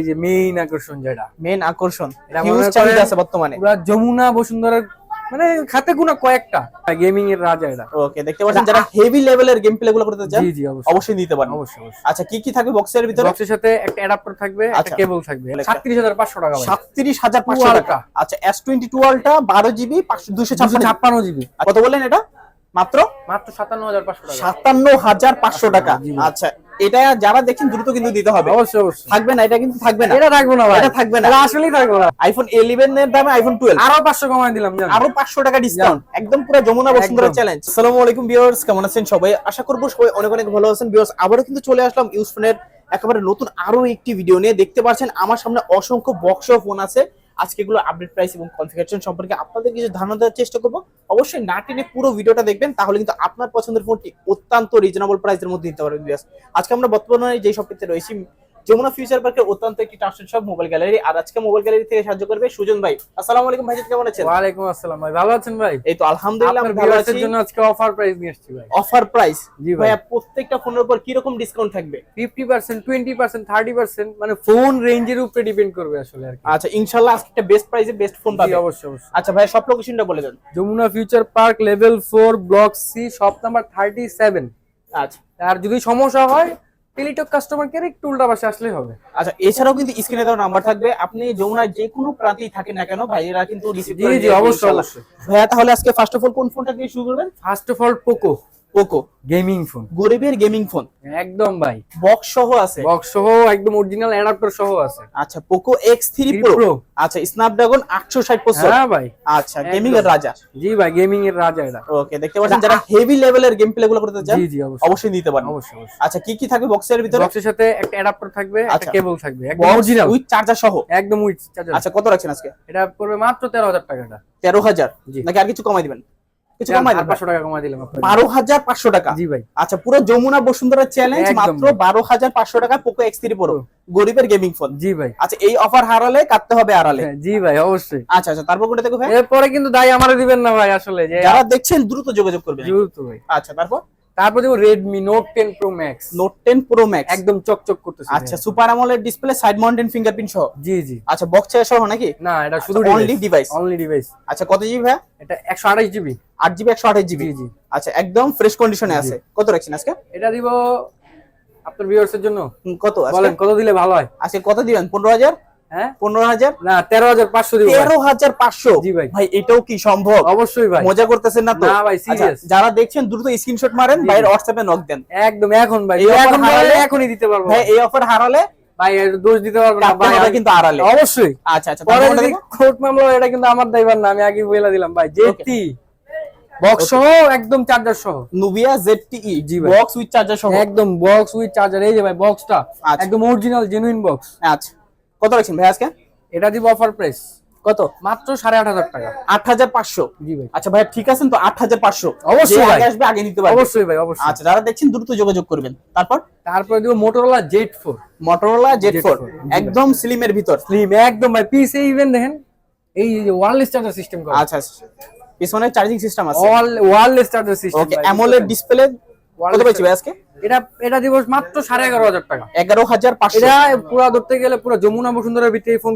এই যে মেইন আকর্ষণ যেটা। মেন আকর্ষণ হিউজ চাহিদা আছে বর্তমানে। পুরা যমুনা বসুন্ধরার মানে খাতে গুনা কয়েকটা গেমিং এর রাজা এটা ওকে দেখতে পাচ্ছেন যারা হেভি লেভেলের গেম প্লে গুলো করতে চান জি জি অবশ্যই। অবশ্যই নিতে পারেন অবশ্যই আচ্ছা কি কি থাকবে বক্সের ভিতরে? বক্সের সাথে একটা অ্যাডাপ্টার থাকবে একটা আচ্ছা। কেবল থাকবে। সাতত্রিশ হাজার পাঁচশো টাকা ভাই। সাতত্রিশ হাজার পাঁচশো Dual টাকা। আচ্ছা এস টোয়েন্টি টুয়েলটা বারো জিবি পাঁচশো দুশো দুশো ছাপ্পান্ন ছাপ্পান্ন জিবি কত বললেন এটা? মাত্র? মাত্র সাতান্ন হাজার পাঁচশো টাকা। সাতান্ন হাজার পাঁচশো টাকা আচ্ছা এটা যারা দেখছেন দ্রুত কিন্তু দিতে হবে। অবশ্যই অবশ্যই। থাকবে না এটা কিন্তু থাকবে না। এটা থাকব না ভাই। এটা থাকবে না। আসলেই থাকব না। আইফোন ইলেভেন এর দামে আইফোন টুয়েলভ আরও পাঁচশো কমাই দিলাম আরও পাঁচশো টাকা ডিসকাউন্ট একদম পুরো যমুনা বসুন্ধরা চ্যালেঞ্জ আসসালামু আলাইকুম ভিউয়ার্স কেমন আছেন সবাই? আশা করব সবাই অনেক অনেক ভালো আছেন। ভিউয়ার্স আবারও কিন্তু চলে আসলাম ইউজ ফোনের একেবারে নতুন আরও একটি ভিডিও নিয়ে। দেখতে পাচ্ছেন আমার সামনে অসংখ্য বক্স ফোন আছে। আজকে গুলো আপডেট প্রাইস এবং কনফিগারেশন সম্পর্কে আপনাদের কিছু ধারণা দেওয়ার চেষ্টা করব। অবশ্যই না টেনে পুরো ভিডিওটা দেখবেন, তাহলে কিন্তু আপনার পছন্দের ফোনটি অত্যন্ত রিজনেবল প্রাইসের মধ্যে নিতে পারবেন আজকে আমরা বর্তমানে যে শপটিতে রয়েছি যমুনা ফিউচার পার্কের অত্যন্ত একটি ট্রান্সলেট শপ মোবাইল গ্যালারি আর আজকে মোবাইল গ্যালারি থেকে সাহায্য করবে সুজন ভাই। আসসালামু আলাইকুম ভাই কেমন আছেন? ওয়ালাইকুম আসসালাম ভাই ভালো আছেন ভাই? এই তো আলহামদুলিল্লাহ আমি ভালো আছি। জন্য আজকে অফার প্রাইস নিয়ে এসেছি ভাই। অফার প্রাইস জি ভাই। প্রত্যেকটা ফোনের উপর কি রকম ডিসকাউন্ট থাকবে? Fifty percent twenty percent thirty percent মানে ফোন রেঞ্জের উপরে ডিপেন্ড করবে আসলে আর কি। আচ্ছা ইনশাআল্লাহ আজকে একটা বেস্ট প্রাইসে বেস্ট ফোন পাবে। অবশ্যই অবশ্যই। আচ্ছা ভাই সব লোকেশনটা বলে দেন। Jamuna future park level four block C shop number thirty seven আচ্ছা। আর যদি সমস্যা হয় টেলিটক কাস্টমার কেয়ার একটু টুলটা পাশে আসলেই হবে। আচ্ছা এছাড়াও কিন্তু স্ক্রিনে দেওয়া নাম্বার থাকবে। আপনি যমুনার যে কোনো প্রান্তেই থাকেন না কেন ভাইয়েরা কিন্তু রিসিভ জি জি অবশ্যই অবশ্যই। ভাইয়া তাহলে আজকে ফার্স্ট অফ অল কোন ফোনটা দিয়ে শুরু করবেন? First of all Poco Poco gaming phone গরিবের গেমিং ফোন একদম ভাই। বক্স সহ আছে? বক্স সহ একদম অরিজিনাল অ্যাডাপ্টার সহ আছে। আচ্ছা পোকো এক্স থ্রি প্রো আচ্ছা স্ন্যাপড্রাগন আটশো ষাট প্রসেসর হ্যাঁ ভাই। আচ্ছা গেমিং এর রাজা। জি ভাই গেমিং এর রাজা এটা ওকে দেখতে পাচ্ছেন যারা হেভি লেভেলের গেম প্লে গুলো করতে চান জি জি অবশ্যই। অবশ্যই নিতে পারেন। অবশ্যই আচ্ছা কি কি থাকবে বক্সের ভিতরে? বক্সের সাথে একটা অ্যাডাপ্টার থাকবে একটা আচ্ছা। কেবল থাকবে একদম অরিজিনাল উইথ চার্জার সহ? একদম উইথ চার্জার আচ্ছা কত রাখছেন আজকে? এটা পড়বে মাত্র তেরো হাজার টাকাটা। তেরো হাজার? জি। নাকি আর কিছু কমাই দিবেন? কিছু কমাই দিলাম দিবেন পাঁচশো টাকা কমাই দিলাম আপনাকে। টাকা। জি ভাই। আচ্ছা পুরো যমুনা বসুন্ধরা চ্যালেঞ্জ মাত্র বারো হাজার পাঁচশো টাকা Poco X three Pro Pro। গরিবের গেমিং ফোন জি ভাই। আচ্ছা এই অফার হারালে কাটতে হবে আড়ালে। হ্যাঁ, জি ভাই অবশ্যই। আচ্ছা আচ্ছা তারপর কোনটা দেখো ভাই? এরপরে কিন্তু দায় আমারে দিবেন না ভাই আসলে যারা দেখছেন দ্রুত যোগাযোগ করবেন। দ্রুত ভাই। আচ্ছা তারপর? তারপর দেবো Redmi Note ten Pro Max Note ten Pro Max একদম চকচক করতেছে। আচ্ছা সুপার আমলের ডিসপ্লে সাইড মাউন্টেন ফিঙ্গারপ্রিন্ট সহ? জি জি। আচ্ছা বক্স সহ নাকি? না এটা শুধু অনলি ডিভাইস অনলি ডিভাইস আচ্ছা কত জিবি ভাই এটা একশো আঠাশ জিবি আট জিবি একশো আঠাশ জিবি জি জি। আচ্ছা একদম ফ্রেশ কন্ডিশনে আছে। কত রাখছেন আজকে? এটা দিব আপনার ভিউয়ার্স এর জন্য। কত? আজকে? বলেন কত দিলে ভালো হয়? আজকে কত দিবেন? পনেরো হাজার? হ্যাঁ পনেরো হাজার? না তেরো হাজার পাঁচশো তেরো হাজার পাঁচশো। জি ভাই। ভাই এটাও কি সম্ভব? অবশ্যই ভাই। মজা করতেছেন না তো? না ভাই, আচ্ছা, যারা দেখছেন দ্রুত স্ক্রিনশট মারেন ভাইয়ের হোয়াটসঅ্যাপে নক দেন। একদম এখন ভাই। এখন হারালে- এখনই দিতে পারব। ভাই এই অফার হারালে ভাই দোষ দিতে পারব না ভাই আমি- কিন্তু আড়ালে অবশ্যই। আচ্ছা আচ্ছা পরে যদি কোর্ট মামলা এটা কিন্তু আমার দায়ভার না আমি আগে বলে দিলাম ভাই জেটি বক্স সহ একদম চার্জার সহ। নুবিয়া ZTE জি ভাই। বক্স উইথ চার্জার সহ। একদম বক্স উইথ চার্জার এই যে ভাই বক্সটা আচ্ছা। একদম অরিজিনাল জেনুইন বক্স আচ্ছা। কত রাখছেন ভাই আজকে? এটা দিব অফার প্রাইস কত? মাত্র সাড়ে আট হাজার টাকা। আট হাজার পাঁচশো? জি ভাই। আচ্ছা ভাই ঠিক আছেন তো? আট হাজার পাঁচশো। অবশ্যই। আগে আসবে আগে নিতে পারবে। অবশ্যই ভাই অবশ্যই। আচ্ছা যারা দেখছেন দ্রুত যোগাযোগ করবেন। তারপর? তারপরে দিব Motorola Z four Motorola Z four Z4, জি ভাই। একদম স্লিমের ভিতর। স্লিম একদম ভাই। পিস ইভেন দেখেন। এই যে ওয়ারলেস চার্জার সিস্টেম আচ্ছা পিছনে চার্জিং সিস্টেম আছে। All wireless charger system okay AMOLED display এটা মাত্র সাড়ে এগারো হাজার টাকা। এগারো হাজার পুরো ধরতে গেলে পুরো যমুনা ভিতরে ফোন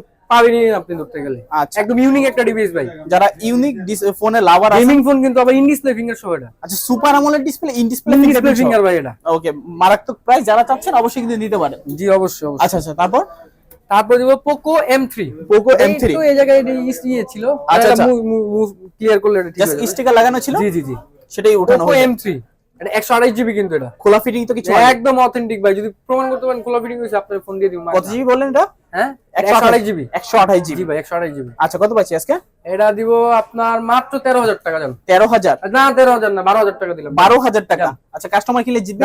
আপনি ধরতে গেলে। আচ্ছা। একদম ইউনিক একটা ভাই। যারা ইউনিক ফোন আচ্ছা সুপার ডিসপ্লে ডিসপ্লে ফিঙ্গার ভাই এটা। ওকে মারাত্মক যারা চাচ্ছেন অবশ্যই নিতে জি আচ্ছা আচ্ছা তারপর? তারপর দিব পোকো পোকো এম থ্রি এই জায়গায় ছিল। আচ্ছা, আচ্ছা। করলে লাগানো ছিল? জি জি জি। সেটাই ওঠানো এম থ্রি এটা জিবি কিন্তু এটা। খোলা ফিটিং তো কিছু হয়নি। একদম অথেন্টিক ভাই যদি প্রমাণ করতে পারেন খোলা ফিটিং হয়েছে আপনার ফোন দিয়ে দিব কত জিবি বললেন এটা? হ্যাঁ? জিবি একশো আঠাশ জি জিবি ভাই একশো আড়াইশ জিবি আচ্ছা কত পাচ্ছি আজকে? এটা দিব আপনার মাত্র তেরো হাজার টাকা যান তেরো হাজার। না তেরো হাজার না বারো হাজার টাকা দিলাম। বারো হাজার টাকা। আচ্ছা কাস্টমার কিনলে জিতবে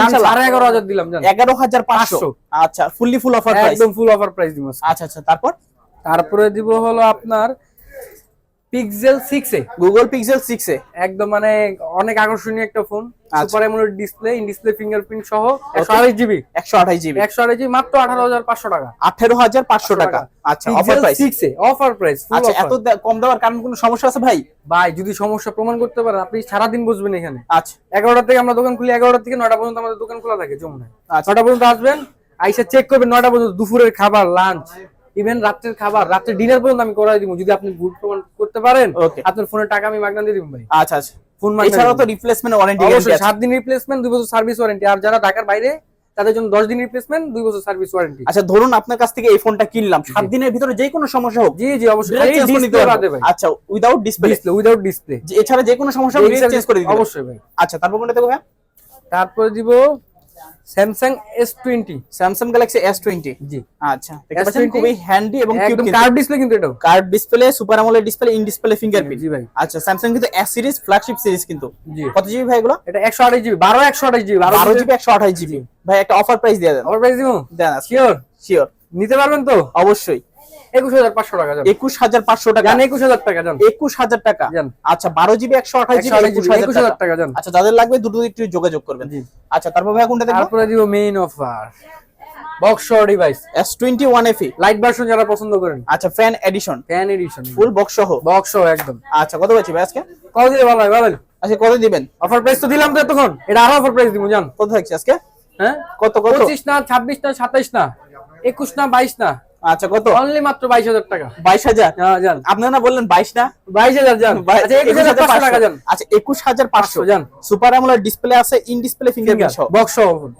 দিলাম জান। এগারো হাজার পাঁচশো। পাঁচশো। আচ্ছা ফুললি ফুল অফার প্রাইস একদম ফুল অফার প্রাইস দিব আচ্ছা আচ্ছা তারপর? তারপরে দিব হলো আপনার Pixel six A. Google Pixel six A? একদম মানে অনেক আকর্ষণীয় একটা ফোন আচ্ছা। Super AMOLED display in display fingerprint সহ একশো আড়াইশ জিবি একশো আঠাশ জিবি একশো আড়াইশ জিবি মাত্র আঠারো হাজার পাঁচশো টাকা। আঠেরো হাজার পাঁচশো টাকা। আচ্ছা offer price six A offer price আচ্ছা এত কম দেওয়ার কারণ কোনো সমস্যা আছে ভাই? ভাই যদি সমস্যা প্রমাণ করতে পারেন আপনি সারাদিন বসবেন এখানে। আচ্ছা। এগারোটা থেকে আমরা দোকান খুলি এগারোটা থেকে নয়টা পর্যন্ত আমাদের দোকান খোলা থাকে যমুনায়। আচ্ছা। ছটা পর্যন্ত আসবেন আইসা চেক করবেন নয়টা পর্যন্ত দুপুরের খাবার লাঞ্চ ইভেন রাত্রের খাবার রাত্রের ডিনার পর্যন্ত আমি করাই দিব। যদি আপনি গুড প্রমাণ করতে পারেন আপনার ফোনের টাকা আমি মাগনা দিয়ে দিব ভাই। আচ্ছা আচ্ছা। ফোন মাগনা এছাড়াও তো রিপ্লেসমেন্ট ওয়ারেন্টি অবশ্যই সাত দিন রিপ্লেসমেন্ট দুই বছর সার্ভিস ওয়ারেন্টি আর যারা ঢাকার বাইরে তাদের জন্য দশ দিন রিপ্লেসমেন্ট দুই বছর সার্ভিস ওয়ারেন্টি আচ্ছা ধরুন আপনার কাছ থেকে এই ফোনটা কিনলাম সাত দিনের ভিতরে যে কোনো সমস্যা হোক জি জি অবশ্যই। আচ্ছা without display display without display এছাড়া যে কোনো সমস্যা হোক চেঞ্জ করে দিতে অবশ্যই ভাই। আচ্ছা তারপর কোনটা দেখো ভাই তারপর দিব Samsung S twenty Samsung Galaxy S twenty জি। আচ্ছা। দেখতে পাচ্ছেন খুবই হ্যান্ডি এবং কিউট কার্ভ ডিসপ্লে কিন্তু এটা curve display super AMOLED display in display fingerprint জি ভাই। আচ্ছা স্যামসাং কিন্তু S সিরিজ ফ্ল্যাগশিপ সিরিজ কিন্তু। জি। কত জিবি ভাই এগুলো? এটা একশো আঠাশ জিবি বারো একশো আঠাশ জিবি বারো জিবি একশো আঠাশ জিবি ভাই একটা অফার প্রাইস দিয়ে দেন। অফার প্রাইস দিব? দেন শিওর শিওর নিতে পারবেন তো? অবশ্যই। একুশ হাজার পাঁচশো টাকা একুশ হাজার পাঁচশো টাকা? একুশ হাজার টাকা যান একুশ হাজার টাকা? আচ্ছা বারো জিবি একশো আঠাশ জিবি একুশ হাজার টাকা। যান আচ্ছা যাদের লাগবে দ্রুত একটু যোগাযোগ করবেন। আচ্ছা তারপর ভাই কোনটা তারপরে দিব main offer box device light version যারা পছন্দ করেন। আচ্ছা fan edition fan edition full box সহ? বক্স একদম। আচ্ছা কত পাচ্ছি ভাই আজকে? কত দিলে ভালো হয় আচ্ছা কত দিবেন? অফার প্রাইস তো দিলাম তো এতক্ষণ। এটা আরও অফার প্রাইস দিব জান। কত থাকছে আজকে? হ্যাঁ? কত না ছাব্বিশ না সাতাইশ না একুশ না বাইশ না। আচ্ছা কত? অনলি মাত্র বাইশ হাজার টাকা। বাইশ হাজার? হ্যাঁ যান। আপনারা না বললেন বাইশ না? বাইশ হাজার যান। আচ্ছা একুশ হাজার পাঁচশো টাকা যান। আচ্ছা একুশ হাজার পাঁচশো। যান। সুপার আমলার ডিসপ্লে আছে ইন ডিসপ্লে ফিঙ্গারপ্রিন্ট সহ বক্স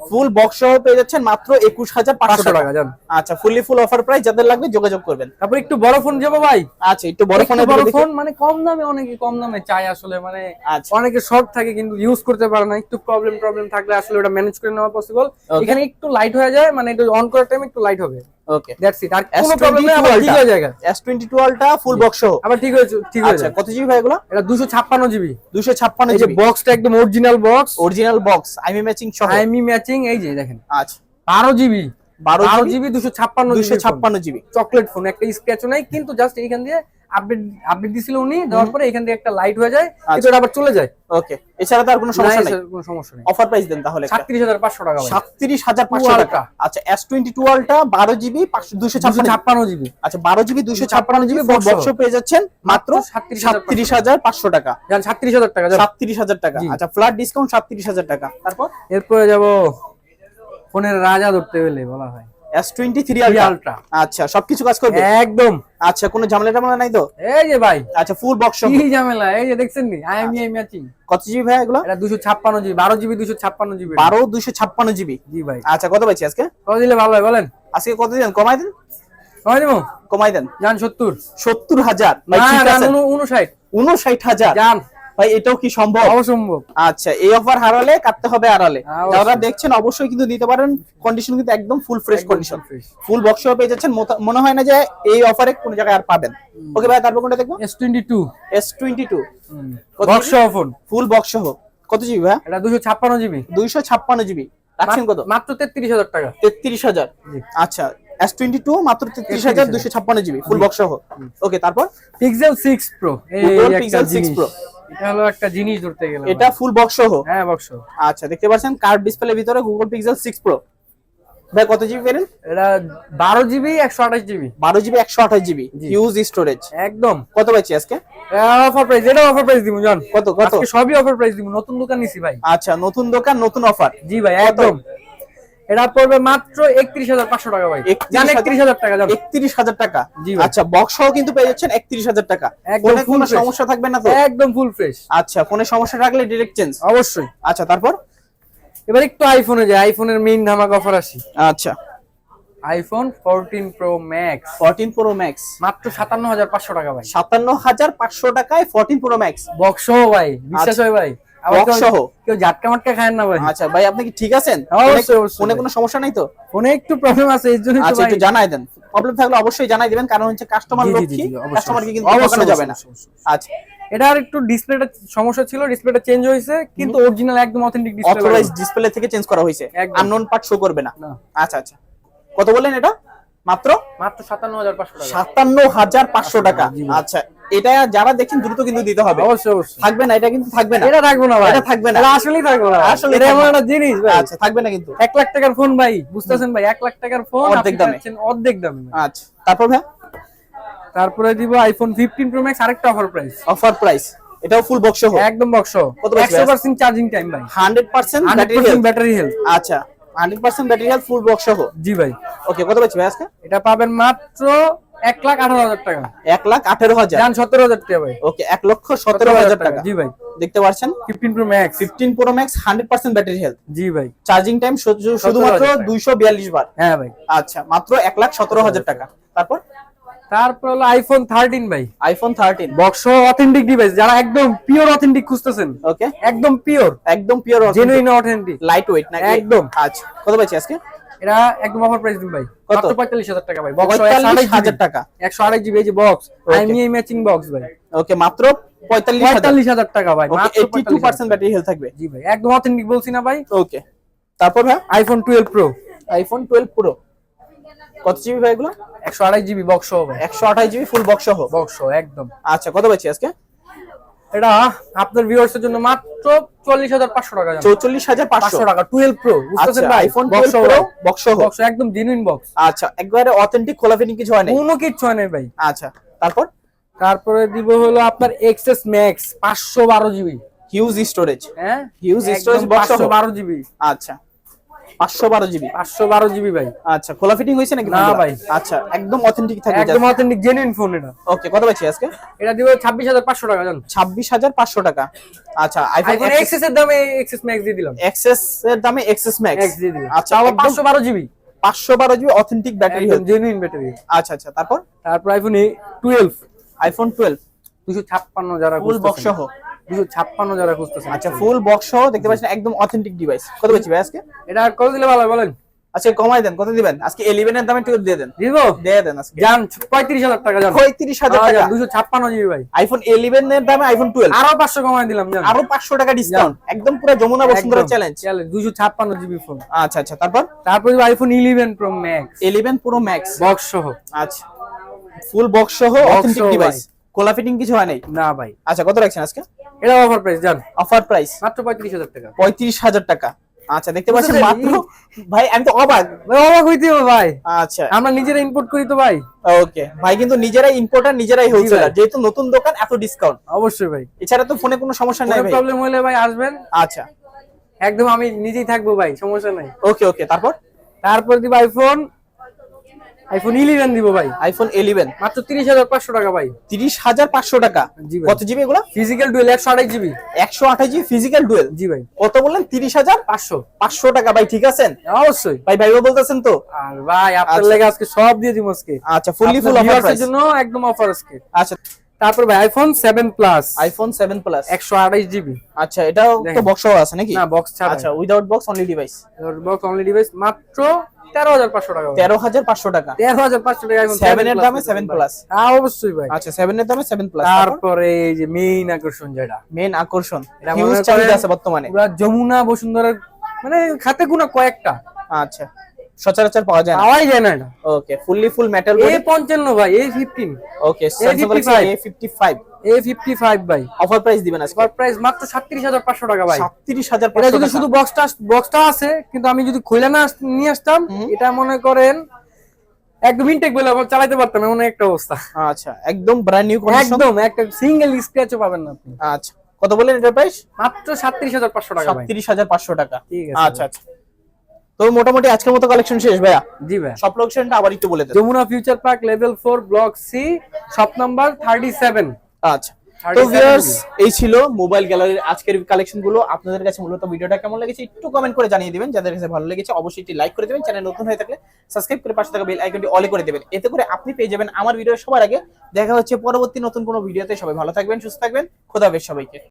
ফুল বক্স সহ পেয়ে যাচ্ছেন মাত্র একুশ হাজার পাঁচশো পাঁচশো টাকা। টাকা যান। আচ্ছা ফুললি ফুল অফার প্রাইস যাদের লাগবে যোগাযোগ করবেন। তারপর একটু বড় ফোন যাব ভাই। আচ্ছা একটু বড় একটু ফোনে বড় ফোন মানে কম দামে অনেকে কম দামে চাই আসলে মানে আচ্ছা। অনেকে শর্ট থাকে কিন্তু ইউজ করতে পারে না। একটু প্রবলেম প্রবলেম থাকলে আসলে ওটা ম্যানেজ করে নেওয়া পসিবল এখানে একটু লাইট হয়ে যায় মানে এটা অন করার টাইম একটু লাইট হবে। ওকে দ্যাটস ইট আর কোনো প্রবলেম নেই আবার ঠিক হয়ে যায় এস আলটা ফুল বক্স সহ আবার ঠিক ঠিক আচ্ছা কত জিবি ভাই এগুলো? এটা দুশো ছাপ্পান্ন জিবি দুশো ছাপ্পান্ন এই যে জিবি বক্সটা একদম original box original box IMEI matching সহ। আইমি ম্যাচিং এই যে দেখেন। আচ্ছা। বারো জিবি বারো জিবি জিবি দুশো ছাপ্পান্ন দুশো ছাপ্পান্ন জিবি চকলেট ফোন একটা স্ক্র্যাচও নাই কিন্তু জাস্ট এইখান দিয়ে আপডেট আপডেট দিছিল উনি দেওয়ার পরে এখান দিয়ে একটা লাইট হয়ে যায় এটা আবার চলে যায়। ওকে এছাড়া তো আর কোনো সমস্যা নেই? কোনো সমস্যা নেই। অফার প্রাইস দেন তাহলে একটা। সাতত্রিশ হাজার পাঁচশো টাকা ভাই। সাতত্রিশ হাজার পাঁচশো Ultra। টাকা আচ্ছা এস টোয়েন্টি টু আলটা বারো জিবি দুশো দুশো ছাপ্পান্ন ছাপ্পান্ন জিবি আচ্ছা বারো জিবি দুশো ছাপ্পান্ন জিবি box বক্স পেয়ে যাচ্ছেন মাত্র মাত্র 37,500 সাতত্রিশ হাজার পাঁচশো টাকা। সাতত্রিশ হাজার টাকা যান। সাতত্রিশ হাজার টাকা। আচ্ছা ফ্ল্যাট ডিসকাউন্ট সাতত্রিশ হাজার টাকা। তারপর? এরপরে যাব ফোনের রাজা ধরতে গেলে বলা হয়। S twenty three Ultra। Ultra আচ্ছা সবকিছু কাজ করবে? একদম। আচ্ছা কোনো ঝামেলা টামেলা নাই তো? এই যে ভাই। আচ্ছা ফুল বক্স কি ঝামেলা? এই যে দেখছেন নি? আইএমআই ম্যাচিং কত জিবি ভাই এগুলো? এটা দুশো ছাপ্পান্ন জিবি বারো জিবি দুশো ছাপ্পান্ন জিবি বারো দুশো ছাপ্পান্ন জিবি জি ভাই। আচ্ছা কত আজকে? কত দিলে ভালো হয় বলেন? আজকে কত দেন কমাই দেন? কমাই দেবো? কমাই দেন। যান সত্তর। সত্তর হাজার। হাজার। যান। ভাই এটাও কি সম্ভব? অসম্ভব। আচ্ছা এই অফার হারালে কাটতে হবে আড়ালে। যারা দেখছেন অবশ্যই কিন্তু দিতে পারেন। কন্ডিশন কিন্তু একদম full fresh condition full box পেয়ে যাচ্ছেন মনে হয় না যে এই অফারে কোনো জায়গায় আর পাবেন। ওকে ভাই তারপর কোনটা দেখব? S twenty two S twenty two box phone full box সহ কত জিবি ভাই? এটা দুশো ছাপ্পান্ন জিবি দুইশো ছাপ্পান্ন জিবি রাখছেন কত? মাত্র তেত্রিশ হাজার টাকা। তেত্রিশ হাজার। জি। আচ্ছা এস টোয়েন্টি টু মাত্র তেত্রিশ হাজার দুশো ছাপ্পান্ন জিবি ফুল বক্স সহ ওকে তারপর? পিক্সেল সিক্স প্রো এই Pixel 6 Pro। এটা হলো একটা জিনিস ধরতে গেলে এটা ফুল বক্স সহ? হ্যাঁ বক্স আচ্ছা দেখতে পাচ্ছেন কার্ড ডিসপ্লে ভিতরে গুগল পিক্সেল সিক্স প্রো ভাই কত জিবি পেলেন এটা বারো জিবি একশো আঠাশ জিবি বারো জিবি একশো আঠাশ জিবি জি। ইউজ স্টোরেজ একদম। কত পাচ্ছি আজকে? অফার প্রাইস এটা অফার প্রাইস দিব জান। কত কত? আজকে সবই অফার প্রাইস দিব নতুন দোকান নিছি ভাই। আচ্ছা নতুন দোকান নতুন অফার জি ভাই একদম। এটা পড়বে মাত্র একত্রিশ হাজার পাঁচশো টাকা ভাই। 31,000 জান একত্রিশ হাজার টাকা একত্রিশ হাজার টাকা? জি আচ্ছা বক্স সহ কিন্তু পেয়ে যাচ্ছেন একত্রিশ হাজার টাকা। ফোনে কোনো সমস্যা থাকবে না তো? একদম ফুল ফ্রেশ আচ্ছা ফোনে সমস্যা থাকলে ডিরেক্ট চেঞ্জ অবশ্যই। আচ্ছা তারপর? এবার একটু আইফোনে যাই। আইফোনের মেইন ধামাক অফার আসি। আচ্ছা। IPhone fourteen Pro Max fourteen Pro Max মাত্র সাতান্ন হাজার পাঁচশো টাকা ভাই। সাতান্ন হাজার পাঁচশো টাকায় ফোরটিন প্রো ম্যাক্স বক্স সহ ভাই বিশ্বাস আচ্ছা। হয় ভাই। Box সহ? কেউ ঝাটকা মাটকা খায় না ভাই। আচ্ছা ভাই আপনি কি ঠিক আছেন? ফোনে- অবশ্যই ফোনে ভাই। কোনো সমস্যা নাই তো? ফোনে একটু প্রবলেম আছে এই জন্য আচ্ছা একটু জানাই দেন। প্রবলেম থাকলে অবশ্যই জানাই দিবেন কারণ হচ্ছে কাস্টমার জি, জি, জি, লক্ষ্মী কাস্টমারকে কিন্তু অবশ্যই, যাবে না। অবশ্যই, অবশ্যই। আচ্ছা। এটার একটু ডিসপ্লেটা সমস্যা ছিল ডিসপ্লেটা চেঞ্জ হয়েছে কিন্তু অরিজিনাল একদম অথেন্টিক ডিসপ্লে অথরাইজ ডিসপ্লে থেকে চেঞ্জ করা হয়েছে। আননোন পার্ট শো করবে না। আচ্ছা আচ্ছা। কত বললেন এটা? মাত্র? মাত্র টাকা। সাতান্ন হাজার পাঁচশো টাকা। আচ্ছা। এটা যারা দেখেন দ্রুত কিন্তু দিতে হবে। অবশ্যই অবশ্যই। থাকবে না এটা কিন্তু থাকবে না। এটা থাকব না ভাই। এটা থাকবে না। আসলেই থাকব না আসলে এটা এমন একটা জিনিস ভাই। আচ্ছা থাকবে না কিন্তু। এক লাখ টাকার ফোন ভাই বুঝতেছেন ভাই? এক লাখ টাকার ফোন অর্ধেক দামে। অর্ধেক দামে। আচ্ছা তারপর ভাই? তারপরে দিব আইফোন ফিফটিন প্রো ম্যাক্স আরেকটা অফার প্রাইস অফার প্রাইস এটাও ফুল বক্স সহ? একদম বক্স কত বলছে একশো পার্সেন্ট চার্জিং টাইম ভাই। Hundred percent hundred percent battery health আচ্ছা hundred percent battery health full box সহ? জি ভাই। ওকে কত পাচ্ছি ভাই আজকে? এটা পাবেন মাত্র এক লাখ আঠারো হাজার টাকা। এক লাখ আঠেরো হাজার? সতেরো হাজার টাকা ভাই। ওকে এক লক্ষ সতেরো হাজার টাকা। জি ভাই। দেখতে পাচ্ছেন fifteen Pro Max. Fifteen Pro Max hundred percent battery health. জি ভাই। চার্জিং টাইম শুধুমাত্র দুইশো বিয়াল্লিশ বার। হ্যাঁ ভাই। আচ্ছা মাত্র এক লাখ সতেরো হাজার টাকা। তারপর? তারপর হলো আইফোন থার্টিন ভাই। IPhone thirteen box authentic device যারা একদম পিওর অথেন্টিক খুঁজতেছেন। ওকে একদম পিওর একদম pure genuine authentic light weight নাকি? একদম। আচ্ছা কত পাচ্ছি আজকে? এটা একদম অফার প্রাইস দিন ভাই। কত? মাত্র পঁয়তাল্লিশ হাজার টাকা ভাই। বক্স পঁয়তাল্লিশ হাজার টাকা। একশো আড়াই জিবি এই যে বক্স. আইমিআই ম্যাচিং বক্স ভাই। ওকে মাত্র পঁয়তাল্লিশ হাজার। পঁয়তাল্লিশ হাজার টাকা ভাই মাত্র eighty two percent battery health থাকবে। জি ভাই একদম অথেন্টিক বলছি না ভাই। ওকে তারপর ভাই? IPhone twelve Pro iPhone twelve Pro কত জিবি ভাই এগুলো? একশো আড়াই জিবি বক্স সহ ভাই। একশো আঠাশ জিবি ফুল বক্স সহ। বক্স সহ একদম। আচ্ছা কত পাচ্ছি আজকে? এটা আপনার ভিউয়ার্স এর জন্য মাত্র চল্লিশ হাজার পাঁচশো টাকা জান। চৌচল্লিশ হাজার পাঁচশো। পাঁচশো টাকা টুয়েলভ প্রো আচ্ছা বুঝতেছেন ভাই iPhone box twelve Pro box সহ বক্স একদম জেনুইন বক্স আচ্ছা একবারে অথেন্টিক খোলা ফিটিং কিছু হয় নাই? কোনো কিচ্ছু হয় নাই ভাই। আচ্ছা তারপর? তারপরে দিব হলো আপনার এক্সএস ম্যাক্স পাঁচশো বারো জিবি হিউজ স্টোরেজ হ্যাঁ? হিউজ box পাঁচশো বারো জিবি আচ্ছা। পাঁচশো বারো জিবি। পাঁচশো বারো জিবি ভাই। আচ্ছা খোলা ফিটিং হয়েছে নাকি না ভাই। আচ্ছা একদম অথেন্টিক একদম অথেন্টিক জেনুইন ফোন এটা। ওকে কত পাচ্ছি আজকে? এটা দিব ছাব্বিশ হাজার পাঁচশো টাকা জান। ছাব্বিশ হাজার পাঁচশো টাকা। আচ্ছা আইফোন এক্সএস এর দামে এক্সএস ম্যাক্স দিয়ে দিলাম। এক্সেস এর দামে এক্সেস ম্যাক্স ম্যাক্স দিয়ে দিলাম। আচ্ছা পাঁচশো বারো জিবি। পাঁচশো বারো GB authentic battery genuine battery আচ্ছা আচ্ছা তারপর? তারপর আইফোন টুয়েলভ আইফোন টুয়েলভ দুশো ছাপ্পান্ন যারা ফুল বক্স সহ। দুশো ছাপ্পান্ন যারা খুঁজতেছেন আচ্ছা ফুল বক্স সহ দেখতে পাচ্ছেন একদম অথেন্টিক ডিভাইস কত পাচ্ছি ভাই আজকে? এটা আর কত দিলে ভালো বলেন? আচ্ছা কমাই দেন কত দিবেন? আজকে 11 এর দামে একটু দিয়ে দেন। দিব? দিয়ে দেন আজকে। জান পঁয়ত্রিশ হাজার টাকা জান পঁয়ত্রিশ হাজার টাকা। দুশো ছাপ্পান্ন জিবি ভাই। আইফোন 11 এর দামে আইফোন 12 আরও পাঁচশো কমাই দিলাম জান আরও 500 টাকা ডিসকাউন্ট একদম পুরো যমুনা বসুন্ধরা চ্যালেঞ্জ চ্যালেঞ্জ দুশো ছাপ্পান্ন জিবি ফোন আচ্ছা আচ্ছা তারপর? তারপর আইফোন ইলেভেন প্রো ম্যাক্স 11 পুরো ম্যাক্স বক্স সহ। আচ্ছা। ফুল বক্স সহ অথেন্টিক ডিভাইস ভাই। কোলা ফিটিং কিছু হয় নাই? না ভাই। আচ্ছা কত রাখছেন আজকে? এটা অফার প্রাইস জান। অফার প্রাইস মাত্র পঁয়ত্রিশ হাজার টাকা। পঁয়ত্রিশ হাজার টাকা। আচ্ছা দেখতে পাচ্ছেন মাত্র ভাই আমি তো অবাক। অবাক হইতে ভাই। আচ্ছা। আমরা নিজেরা ইম্পোর্ট করি তো ভাই। ওকে। ভাই কিন্তু নিজেরাই ইম্পোর্টার নিজেরাই হোলসেলার। যেহেতু নতুন দোকান এত ডিসকাউন্ট অবশ্যই ভাই। এছাড়া তো ফোনে কোনো সমস্যা নাই ভাই। প্রবলেম হলে ভাই আসবেন। আচ্ছা। একদম আমি নিজেই থাকব ভাই সমস্যা নাই। ওকে ওকে। তারপর? তারপর দিব আইফোন আইফোন ইলেভেন দিব ভাই। আইফোন 11 মাত্র তিরিশ হাজার পাঁচশো টাকা ভাই। তিরিশ হাজার পাঁচশো টাকা? জি ভাই। কত জিবি এগুলো? ফিজিক্যাল ডুয়েল একশো আড়াই জিবি একশো আঠাশ জিবি ফিজিক্যাল ডুয়েল জি ভাই। কত বললেন? তিরিশ হাজার পাঁচশো? পাঁচশো টাকা ভাই ঠিক আছেন? অবশ্যই। ভাই ভাইবা বলতেছেন তো? আর ভাই আপনার আচ্ছা। লেগে আজকে সব দিয়ে দিব আজকে। আচ্ছা ফুললি ফুল অফার প্রাইস জন্য একদম অফার আজকে। আচ্ছা। তারপর ভাই iPhone seven Plus iPhone seven Plus একশো আড়াইশ জিবি আচ্ছা এটাও তো। বক্স আছে নাকি? না বক্স ছাড়া আচ্ছা without box only device without box only device মাত্র তেরো হাজার পাঁচশো টাকা তেরো হাজার পাঁচশো টাকা। তেরো হাজার পাঁচশো টাকা সেভেন এর দামে সেভেন প্লাস হ্যাঁ অবশ্যই ভাই। আচ্ছা সেভেন এর দামে সেভেন প্লাস তারপরে এই যে মেইন আকর্ষণ যেটা। মেন আকর্ষণ। এটা হিউজ চাহিদা আছে বর্তমানে। যমুনা বসুন্ধরা মানে খাতে গুনা কয়েকটা। আচ্ছা। সচরাচর পাওয়া যায় না। পাওয়াই যায় না এটা। Okay fully full metal A পঞ্চান্ন ভাই A fifteen okay Samsung Galaxy A55 A fifty five A fifty five ভাই। অফার প্রাইস দিবেন আজকে? স্কোয়ার প্রাইস মাত্র সাতত্রিশ হাজার পাঁচশো টাকা ভাই। সাতত্রিশ হাজার এটা যদি শুধু বক্সটা বক্সটা আছে কিন্তু আমি যদি খুলে না নিয়ে আসতাম এটা মনে করেন একদম ইনটেক বলে আবার চালাইতে পারতাম এমন একটা অবস্থা। আচ্ছা একদম ব্র্যান্ড নিউ কন্ডিশন একদম একটা সিঙ্গেল স্ক্র্যাচও পাবেন না আপনি। আচ্ছা কত বললেন এটার প্রাইস মাত্র সাতত্রিশ হাজার পাঁচশো টাকা ভাই। সাতত্রিশ হাজার পাঁচশো টাকা। ঠিক আছে আচ্ছা আচ্ছা। তো মোটামুটি আজকের মতো কালেকশন শেষ ভাইয়া? জি ভাই সব লোকেশনটা আবার একটু বলে দেন। Jamuna future park level four block C shop number thirty seven আচ্ছা। তো ভিউয়ার্স এই ছিল মোবাইল গ্যালারির আজকের কালেকশনগুলো। আপনাদের কাছে মূলত ভিডিওটা কেমন লেগেছে একটু কমেন্ট করে জানিয়ে দিবেন। যাদের কাছে ভালো লেগেছে অবশ্যই একটি লাইক করে দিবেন। চ্যানেল নতুন হয়ে থাকলে সাবস্ক্রাইব করে পাশে থাকা বেল আইকনটি অলে করে দিবেন। এতে করে আপনি পেয়ে যাবেন আমার ভিডিও সবার আগে। দেখা হচ্ছে পরবর্তী নতুন কোনো ভিডিওতে সবাই ভালো থাকবেন সুস্থ থাকবেন। খোদা হাফেজ সবাইকে।